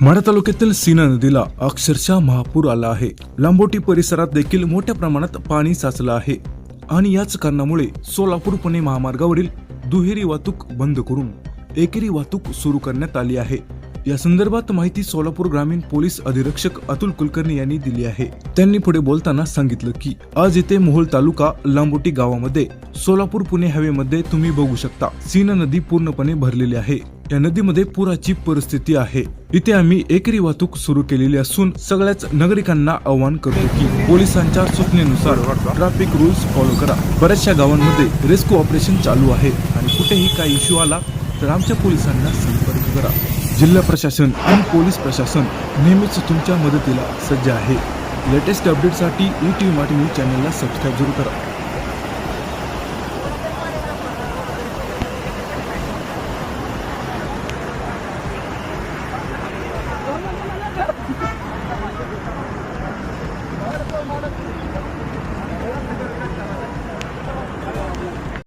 माढा तालुक्यातील सीना नदीला अक्षरशः महापूर आला आहे. लांबोटी परिसरात देखील मोठ्या प्रमाणात पाणी साचलं आहे. आणि याच कारणामुळे सोलापूर पुणे महामार्गावरील दुहेरी वाहतूक बंद करून एकेरी वाहतूक सुरू करण्यात आली आहे. या संदर्भात माहिती सोलापूर ग्रामीण पोलीस अधीक्षक अतुल कुलकर्णी यांनी दिली आहे. त्यांनी पुढे बोलताना सांगितलं की आज येथे मोहोळ तालुका लांबोटी गावामध्ये सोलापूर पुणे हवेमध्ये तुम्ही बघू शकता. सीना नदी पूर्णपणे भरलेली आहे. या नदीमध्ये पुराची परिस्थिती आहे. इथे आम्ही एकरी वाहतूक सुरू केलेली असून सगळ्याच नागरिकांना आवाहन करतो की पोलिसांच्या सूचनेनुसार ट्रॅफिक रूल्स फॉलो करा. बऱ्याचशा गावांमध्ये रेस्क्यू ऑपरेशन चालू आहे आणि कुठेही काही इश्यू आला तर आमच्या पोलिसांना संपर्क करा. जिल्हा प्रशासन आणि पोलीस प्रशासन नेहमीच तुमच्या मदतीला सज्ज आहे. लेटेस्ट अपडेटसाठी ई टी मराठी न्यूज चॅनलला सबस्क्राईब जरूर करा.